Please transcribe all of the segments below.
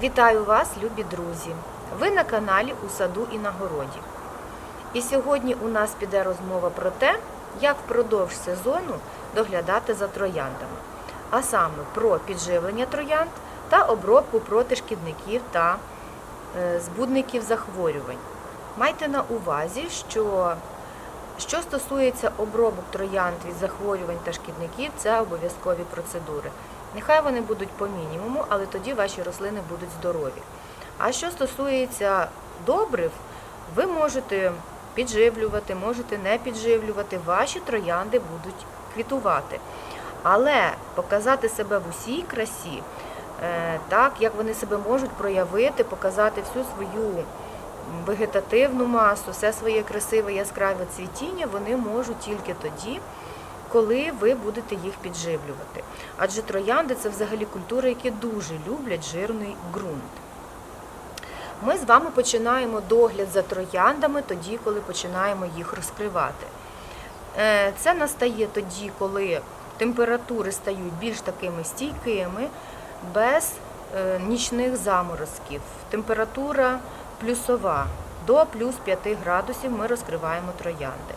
Вітаю вас, любі друзі! Ви на каналі У саду і на городі. І сьогодні у нас піде розмова про те, як впродовж сезону доглядати за трояндами, а саме про підживлення троянд та обробку проти шкідників та е, збудників захворювань. Майте на увазі, що що стосується обробок троянд від захворювань та шкідників, це обов'язкові процедури. Нехай вони будуть по мінімуму, але тоді ваші рослини будуть здорові. А що стосується добрив, ви можете підживлювати, можете не підживлювати, ваші троянди будуть квітувати. Але показати себе в усій красі, е, так як вони себе можуть проявити, показати всю свою вегетативну масу, все своє красиве яскраве цвітіння, вони можуть тільки тоді, коли ви будете їх підживлювати. Адже троянди це взагалі культури, які дуже люблять жирний ґрунт. Ми з вами починаємо догляд за трояндами тоді, коли починаємо їх розкривати. Е, Це настає тоді, коли температури стають більш такими стійкими, без е, нічних заморозків. Температура плюсова до плюс 5 градусів ми розкриваємо троянди.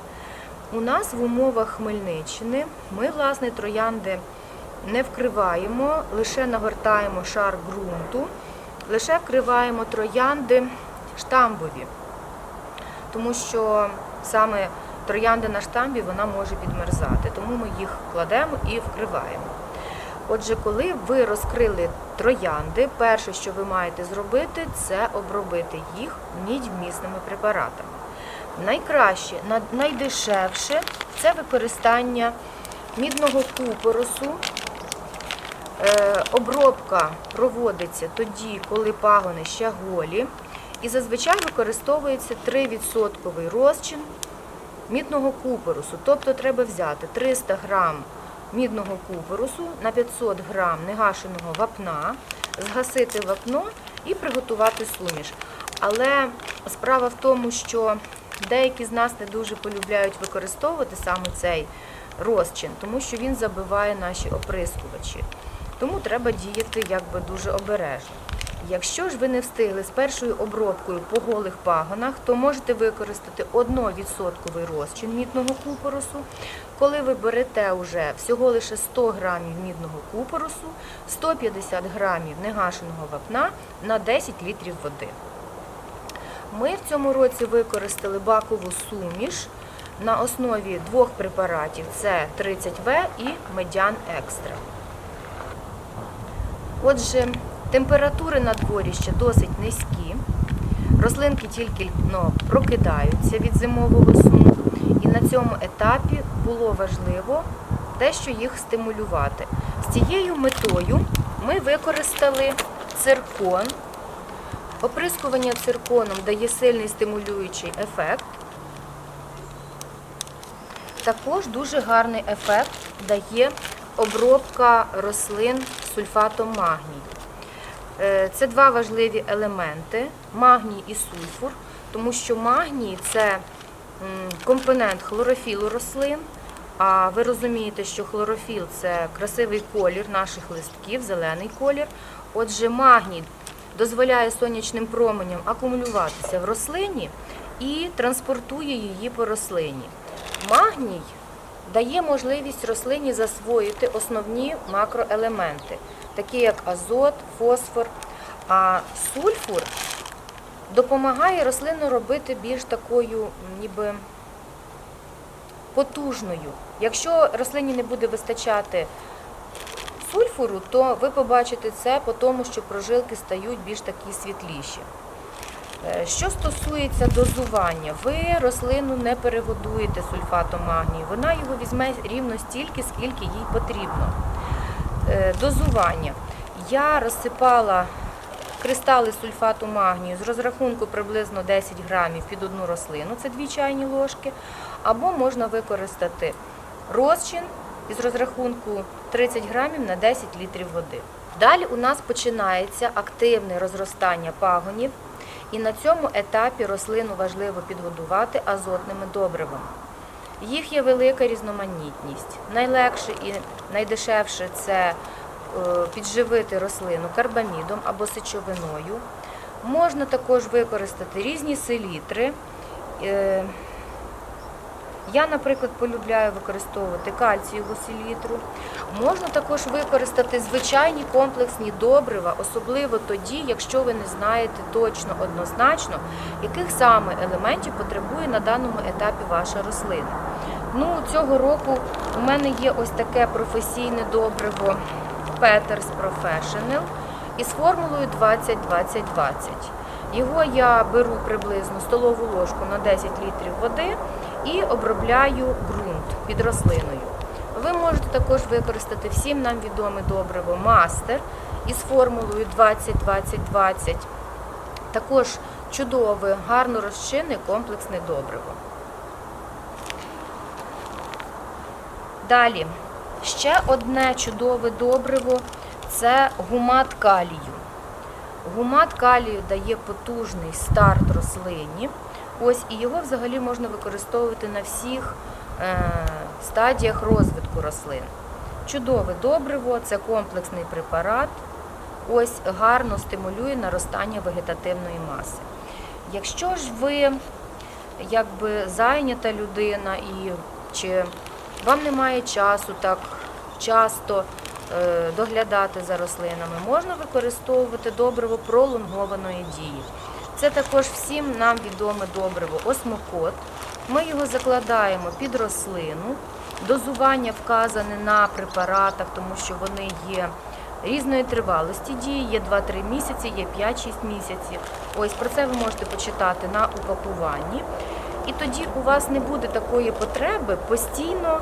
У нас в умовах Хмельниччини ми, власне, троянди не вкриваємо, лише нагортаємо шар ґрунту, лише вкриваємо троянди штамбові, тому що саме троянди на штамбі вона може підмерзати, тому ми їх кладемо і вкриваємо. Отже, коли ви розкрили троянди, перше, що ви маєте зробити, це обробити їх мідьмісними препаратами. Найкраще, найдешевше це використання мідного купоросу. Е, Обробка проводиться тоді, коли пагони ще голі, і зазвичай використовується 3% розчин мідного купоросу. Тобто треба взяти 300 грам мідного купоросу на 500 грам негашеного вапна, згасити вапно і приготувати суміш. Але справа в тому, що деякі з нас не дуже полюбляють використовувати саме цей розчин, тому що він забиває наші оприскувачі. Тому треба діяти якби дуже обережно. Якщо ж ви не встигли з першою обробкою по голих пагонах, то можете використати 1% розчин мідного купоросу. Коли ви берете вже всього лише 100 грамів мідного купоросу, 150 грамів негашеного вапна на 10 літрів води. Ми в цьому році використали бакову суміш на основі двох препаратів: це 30В і Медян Екстра. Отже, температури на дворі ще досить низькі. Рослинки тільки ну, прокидаються від зимового сну. І на цьому етапі було важливо дещо їх стимулювати. З цією метою ми використали циркон. Оприскування цирконом дає сильний стимулюючий ефект. Також дуже гарний ефект дає обробка рослин сульфатом магнію. Е, Це два важливі елементи магній і сульфур, тому що магній це компонент хлорофілу рослин. А ви розумієте, що хлорофіл це красивий колір наших листків, зелений колір. Отже, магній дозволяє сонячним променям акумулюватися в рослині і транспортує її по рослині. Магній дає можливість рослині засвоїти основні макроелементи, такі як азот, фосфор. А сульфур допомагає рослину робити більш такою, ніби потужною. Якщо рослині не буде вистачати сульфуру, то ви побачите це по тому, що прожилки стають більш такі світліші. Е, Що стосується дозування, ви рослину не перегодуєте сульфатом магнію, вона його візьме рівно стільки, скільки їй потрібно. Е, Дозування. Я розсипала кристали сульфату магнію з розрахунку приблизно 10 грамів під одну рослину, це 2 чайні ложки, або можна використати розчин із розрахунку 30 грамів на 10 літрів води. Далі у нас починається активне розростання пагонів, і на цьому етапі рослину важливо підгодувати азотними добривами. Їх є велика різноманітність. Найлегше і найдешевше це е, підживити рослину карбамідом або сечовиною. Можна також використати різні селітри. Я, наприклад, полюбляю використовувати кальцієву селітру. Можна також використати звичайні комплексні добрива, особливо тоді, якщо ви не знаєте точно однозначно, яких саме елементів потребує на даному етапі ваша рослина. Ну, цього року у мене є ось таке професійне добриво Peters Professional із формулою 20-20-20. Його я беру приблизно столову ложку на 10 літрів води і обробляю ґрунт під рослиною. Ви можете також використати всім нам відоме добриво мастер із формулою 20-20-20. Також чудове, гарно розчинне комплексне добриво. Далі, ще одне чудове добриво це гумат калію. Гумат калію дає потужний старт рослині. Ось і його взагалі можна використовувати на всіх е, стадіях розвитку рослин. Чудове добриво, це комплексний препарат. Ось гарно стимулює наростання вегетативної маси. Якщо ж ви якби зайнята людина і чи вам немає часу так часто доглядати за рослинами, можна використовувати добриво пролонгованої дії. Це також всім нам відоме добриво осмокот. Ми його закладаємо під рослину. Дозування вказане на препаратах, тому що вони є різної тривалості дії, є 2-3 місяці, є 5-6 місяців. Ось про це ви можете почитати на упакуванні. І тоді у вас не буде такої потреби постійно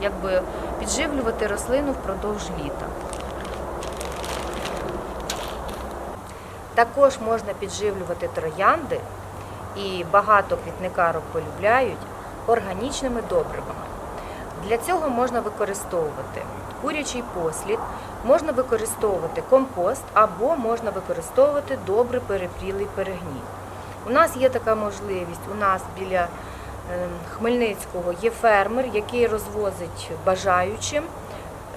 якби, підживлювати рослину впродовж літа. Також можна підживлювати троянди, і багато квітникарок полюбляють органічними добривами. Для цього можна використовувати курячий послід, можна використовувати компост або можна використовувати добре перепрілий перегній. У нас є така можливість. У нас біля е, Хмельницького є фермер, який розвозить бажаючим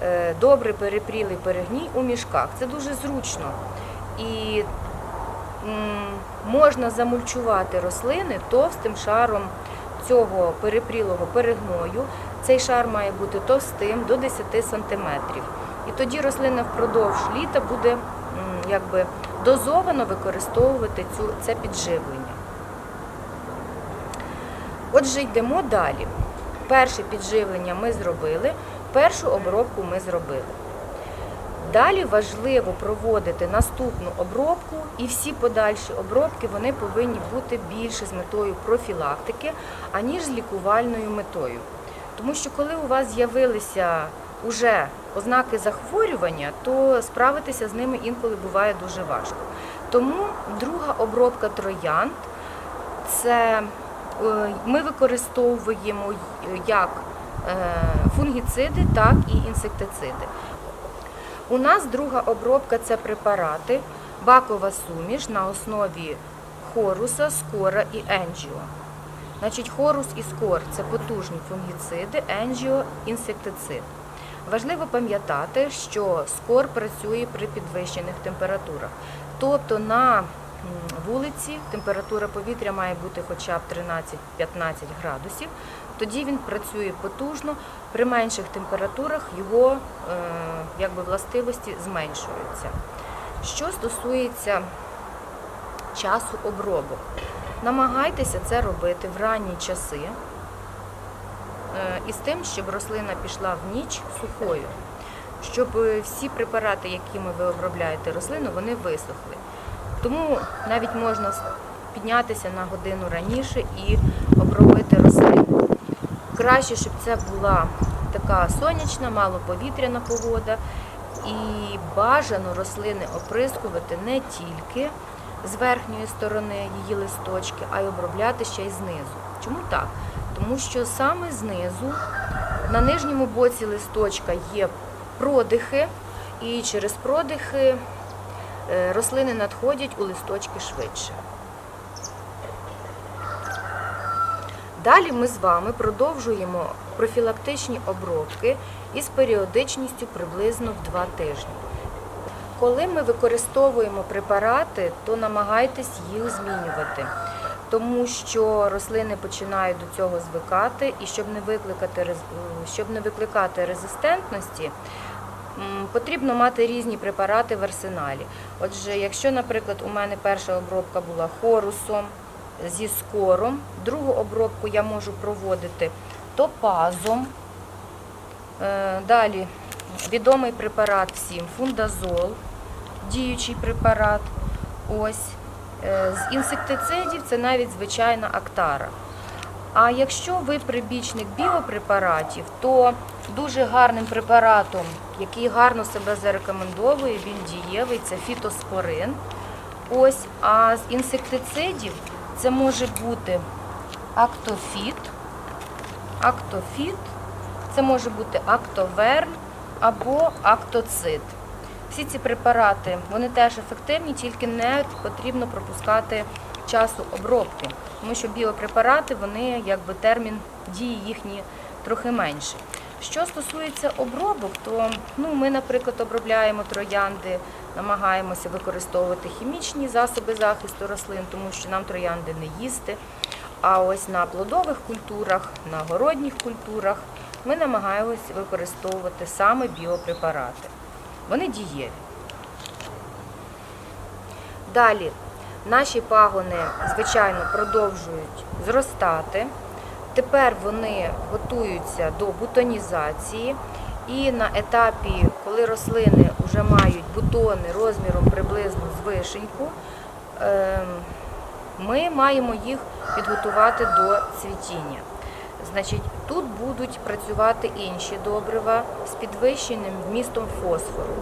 е, добре перепрілий перегній у мішках. Це дуже зручно. І можна замульчувати рослини товстим шаром цього перепрілого перегною. Цей шар має бути товстим до 10 см. І тоді рослина впродовж літа буде якби, дозовано використовувати цю, це підживлення. Отже, йдемо далі. Перше підживлення ми зробили, першу обробку ми зробили. Далі важливо проводити наступну обробку, і всі подальші обробки вони повинні бути більше з метою профілактики, аніж з лікувальною метою. Тому що коли у вас з'явилися уже ознаки захворювання, то справитися з ними інколи буває дуже важко. Тому друга обробка троянд це ми використовуємо як е, фунгіциди, так і інсектициди. У нас друга обробка це препарати, бакова суміш на основі хоруса, скора і енджіо. Значить, хорус і скор це потужні фунгіциди, енджіо інсектицид. Важливо пам'ятати, що скор працює при підвищених температурах. Тобто на вулиці температура повітря має бути хоча б 13-15 градусів. Тоді він працює потужно. При менших температурах його е, якби, властивості зменшуються. Що стосується часу обробок, намагайтеся це робити в ранні часи е, і з тим, щоб рослина пішла в ніч сухою, щоб е, всі препарати, якими ви обробляєте рослину, вони висохли. Тому навіть можна піднятися на годину раніше і обробити рослину. Краще, щоб це була така сонячна, малоповітряна погода. І бажано рослини оприскувати не тільки з верхньої сторони її листочки, а й обробляти ще й знизу. Чому так? Тому що саме знизу, на нижньому боці листочка є продихи, і через продихи рослини надходять у листочки швидше. Далі ми з вами продовжуємо профілактичні обробки із періодичністю приблизно в 2 тижні. Коли ми використовуємо препарати, то намагайтесь їх змінювати, тому що рослини починають до цього звикати, і щоб не викликати, щоб не викликати резистентності, потрібно мати різні препарати в арсеналі. Отже, якщо, наприклад, у мене перша обробка була хорусом зі скором, другу обробку я можу проводити топазом. Е, Далі відомий препарат всім фундазол, діючий препарат. Ось. Е, З інсектицидів це навіть звичайна актара. А якщо ви прибічник біопрепаратів, то дуже гарним препаратом, який гарно себе зарекомендовує, він дієвий, це фітоспорин. Ось, а з інсектицидів це може бути актофіт, актофіт, це може бути актоверн або актоцид. Всі ці препарати вони теж ефективні, тільки не потрібно пропускати часу обробки, тому що біопрепарати вони якби термін дії їхні трохи менший. Що стосується обробок, то ну, ми, наприклад, обробляємо троянди, намагаємося використовувати хімічні засоби захисту рослин, тому що нам троянди не їсти. А ось на плодових культурах, на городніх культурах ми намагаємося використовувати саме біопрепарати. Вони дієві. Далі наші пагони, звичайно, продовжують зростати. Тепер вони готуються до бутонізації. І на етапі, коли рослини вже мають бутони розміром приблизно з вишеньку, ем, ми маємо їх підготувати до цвітіння. Значить, тут будуть працювати інші добрива з підвищеним вмістом фосфору.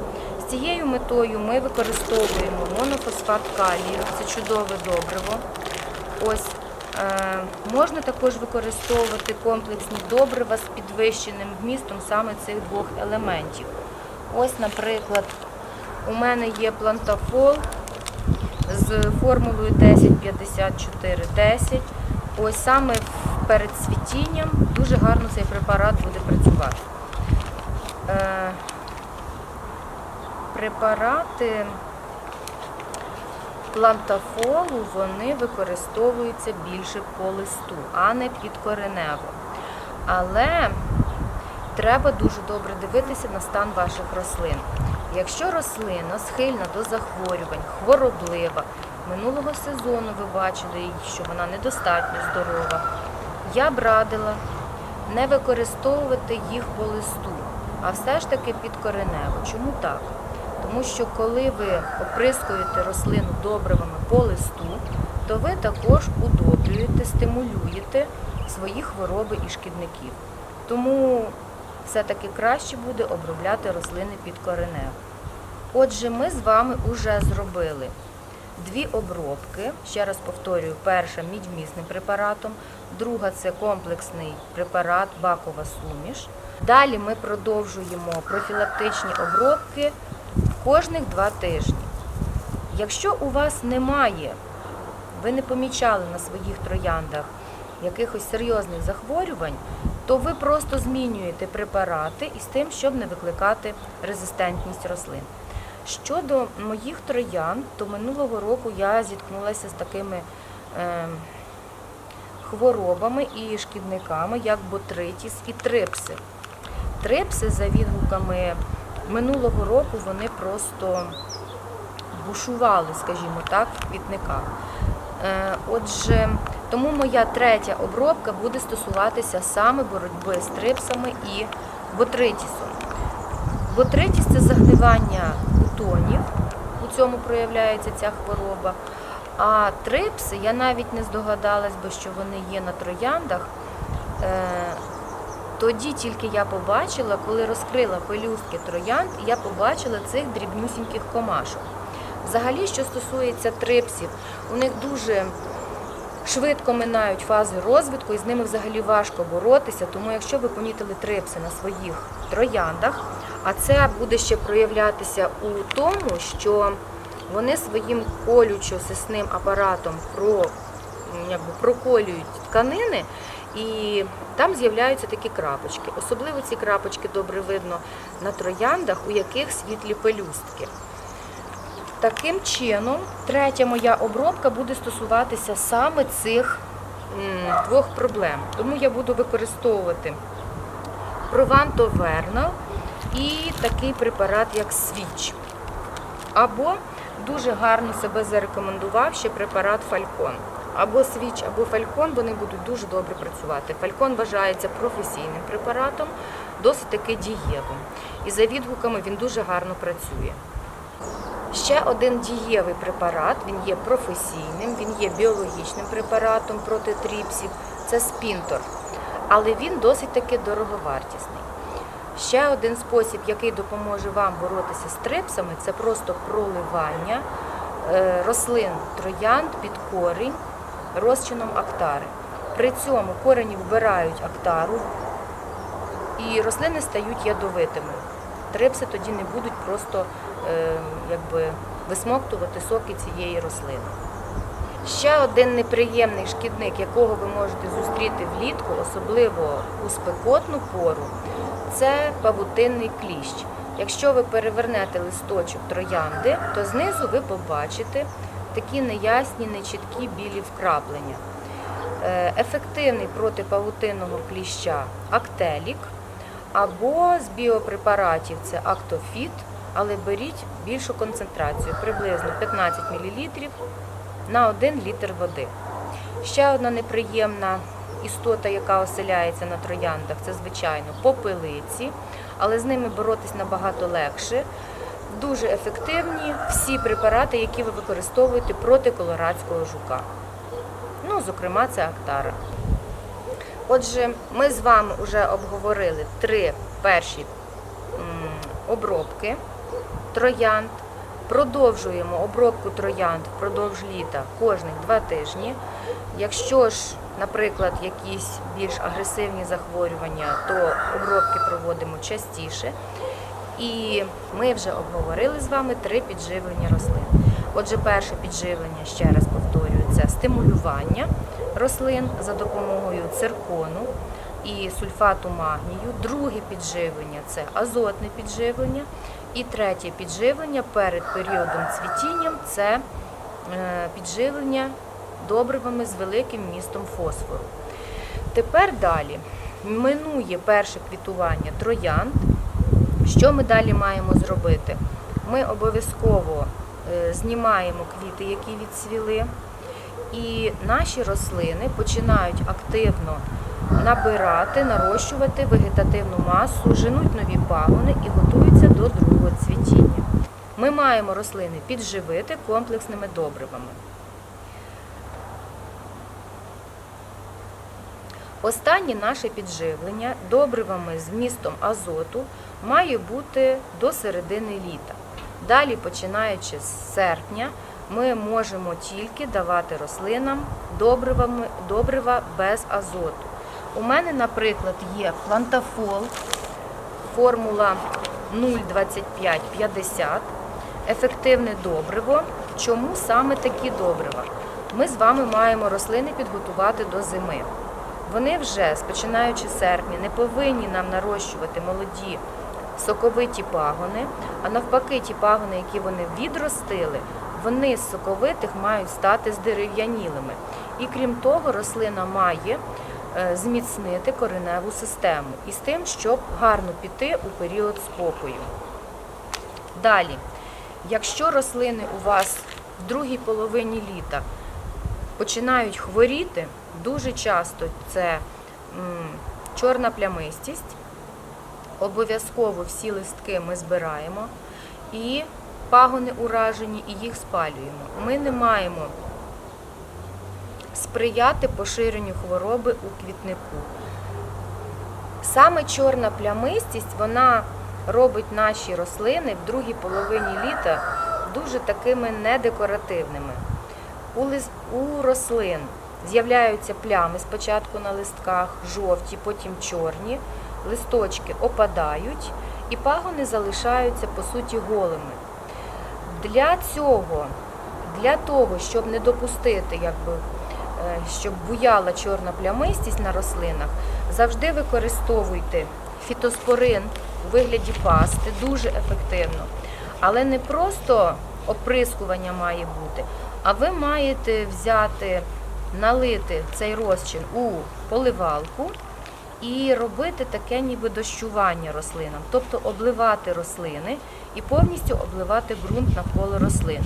З цією метою ми використовуємо монофосфат калію, це чудове добриво. Ось е, можна також використовувати комплексні добрива з підвищеним вмістом саме цих двох елементів. Ось, наприклад, у мене є плантафол з формулою 105410. Ось саме перед цвітінням дуже гарно цей препарат буде працювати. Е, препарати плантафолу вони використовуються більше по листу, а не підкоренево. Але треба дуже добре дивитися на стан ваших рослин. Якщо рослина схильна до захворювань, хвороблива, минулого сезону ви бачили, що вона недостатньо здорова, я б радила не використовувати їх по листу, а все ж таки підкоренево. Чому так? Тому що коли ви оприскуєте рослину добривами по листу, то ви також удобрюєте, стимулюєте свої хвороби і шкідників. Тому все-таки краще буде обробляти рослини під коренево. Отже, ми з вами вже зробили дві обробки. Ще раз повторюю, перша мідьмісним препаратом, друга це комплексний препарат бакова суміш. Далі ми продовжуємо профілактичні обробки кожних два тижні. Якщо у вас немає, ви не помічали на своїх трояндах якихось серйозних захворювань, то ви просто змінюєте препарати із тим, щоб не викликати резистентність рослин. Щодо моїх троянд, то минулого року я зіткнулася з такими е, хворобами і шкідниками, як ботритіс і трипси. Трипси, за відгуками минулого року, вони просто бушували, скажімо так, в квітниках. Е, Отже, тому моя третя обробка буде стосуватися саме боротьби з трипсами і ботритісом. Ботритіс це загнивання бутонів, у цьому проявляється ця хвороба. А трипси, я навіть не здогадалась би, що вони є на трояндах. Е, Тоді тільки я побачила, коли розкрила пелюстки троянд, я побачила цих дрібнюсіньких комашок. Взагалі, що стосується трипсів, у них дуже швидко минають фази розвитку і з ними взагалі важко боротися. Тому якщо ви помітили трипси на своїх трояндах, а це буде ще проявлятися у тому, що вони своїм колючо-сисним апаратом про, якби, проколюють тканини, І там з'являються такі крапочки. Особливо ці крапочки добре видно на трояндах, у яких світлі пелюстки. Таким чином, третя моя обробка буде стосуватися саме цих двох проблем. Тому я буду використовувати Прованто Вернал і такий препарат, як Свіч. Або дуже гарно себе зарекомендував ще препарат Фалькон. Або Свіч, або Фалькон, вони будуть дуже добре працювати. Фалькон вважається професійним препаратом, досить таки дієвим. І за відгуками він дуже гарно працює. Ще один дієвий препарат, він є професійним, він є біологічним препаратом проти тріпсів, це спінтор. Але він досить таки дороговартісний. Ще один спосіб, який допоможе вам боротися з трипсами, це просто проливання е, рослин троянд під корінь розчином актари. При цьому корені вбирають актару і рослини стають ядовитими. Трипси тоді не будуть просто е, якби, висмоктувати соки цієї рослини. Ще один неприємний шкідник, якого ви можете зустріти влітку, особливо у спекотну пору, це павутинний кліщ. Якщо ви перевернете листочок троянди, то знизу ви побачите такі неясні, нечіткі білі вкраплення. Е, Ефективний проти павутинного кліща актелік або з біопрепаратів це актофіт, але беріть більшу концентрацію, приблизно 15 мл на 1 літр води. Ще одна неприємна істота, яка оселяється на трояндах, це звичайно попелиці, але з ними боротись набагато легше. Дуже ефективні всі препарати, які ви використовуєте проти колорадського жука. Ну, зокрема, це актара. Отже, ми з вами вже обговорили три перші обробки троянд. Продовжуємо обробку троянд впродовж літа кожних два тижні. Якщо ж, наприклад, якісь більш агресивні захворювання, то обробки проводимо частіше. І ми вже обговорили з вами три підживлення рослин. Отже, перше підживлення, ще раз повторюю, це стимулювання рослин за допомогою циркону і сульфату магнію. Друге підживлення це азотне підживлення. І третє підживлення перед періодом цвітіння це е, підживлення добривами з великим містом фосфору. Тепер далі минує перше квітування троянд. Що ми далі маємо зробити? Ми обов'язково е, знімаємо квіти, які відцвіли, і наші рослини починають активно набирати, нарощувати вегетативну масу, женуть нові пагони і готуються до другого цвітіння. Ми маємо рослини підживити комплексними добривами. Останнє наше підживлення добривами з вмістом азоту має бути до середини літа. Далі, починаючи з серпня, ми можемо тільки давати рослинам добрива без азоту. У мене, наприклад, є плантафол, формула 0,2550, ефективне добриво. Чому саме такі добрива? Ми з вами маємо рослини підготувати до зими. Вони вже, починаючи з серпня, не повинні нам нарощувати молоді соковиті пагони, а навпаки, ті пагони, які вони відростили, вони з соковитих мають стати здерев'янілими. І крім того, рослина має е, зміцнити кореневу систему і з тим, щоб гарно піти у період спокою. Далі, якщо рослини у вас в другій половині літа починають хворіти, дуже часто це чорна плямистість. Обов'язково всі листки ми збираємо і пагони уражені, і їх спалюємо. Ми не маємо сприяти поширенню хвороби у квітнику. Саме чорна плямистість вона робить наші рослини в другій половині літа дуже такими недекоративними. У, рослин з'являються плями спочатку на листках, жовті, потім чорні, листочки опадають і пагони залишаються по суті голими. Для цього, для того, щоб не допустити якби, е, щоб буяла чорна плямистість на рослинах, завжди використовуйте фітоспорин у вигляді пасти, дуже ефективно. Але не просто оприскування має бути, а ви маєте взяти, налити цей розчин у поливалку і робити таке ніби дощування рослинам, тобто обливати рослини і повністю обливати ґрунт навколо рослини.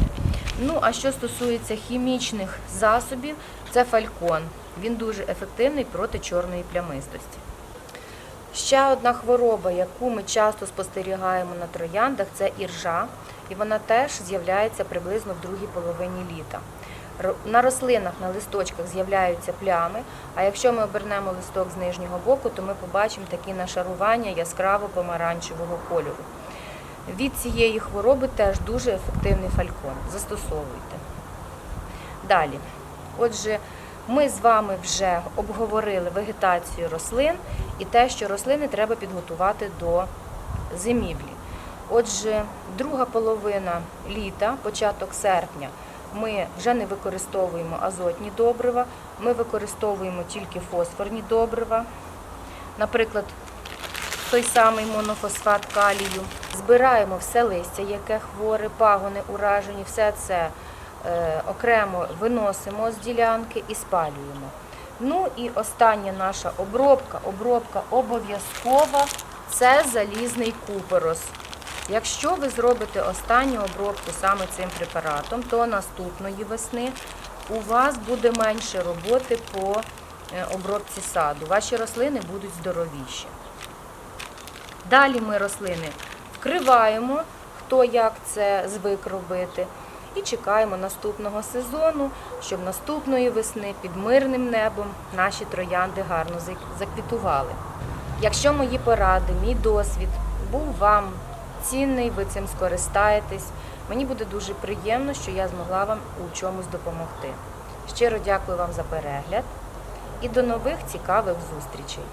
Ну, а що стосується хімічних засобів, це фалькон. Він дуже ефективний проти чорної плямистості. Ще одна хвороба, яку ми часто спостерігаємо на трояндах, це іржа, і вона теж з'являється приблизно в другій половині літа. На рослинах, на листочках з'являються плями, а якщо ми обернемо листок з нижнього боку, то ми побачимо такі нашарування яскраво помаранчевого кольору. Від цієї хвороби теж дуже ефективний фалькон. Застосовуйте. Далі. Отже, ми з вами вже обговорили вегетацію рослин і те, що рослини треба підготувати до зимівлі. Отже, друга половина літа, початок серпня, ми вже не використовуємо азотні добрива, ми використовуємо тільки фосфорні добрива. Наприклад, той самий монофосфат калію. Збираємо все листя, яке хворе, пагони уражені, все це е, окремо виносимо з ділянки і спалюємо. Ну і остання наша обробка, обробка обов'язкова це залізний купорос. Якщо ви зробите останню обробку саме цим препаратом, то наступної весни у вас буде менше роботи по е, обробці саду. Ваші рослини будуть здоровіші. Далі ми рослини вкриваємо, хто як це звик робити, і чекаємо наступного сезону, щоб наступної весни під мирним небом наші троянди гарно заквітували. Якщо мої поради, мій досвід був вам цінний, ви цим скористаєтесь. Мені буде дуже приємно, що я змогла вам у чомусь допомогти. Щиро дякую вам за перегляд і до нових цікавих зустрічей.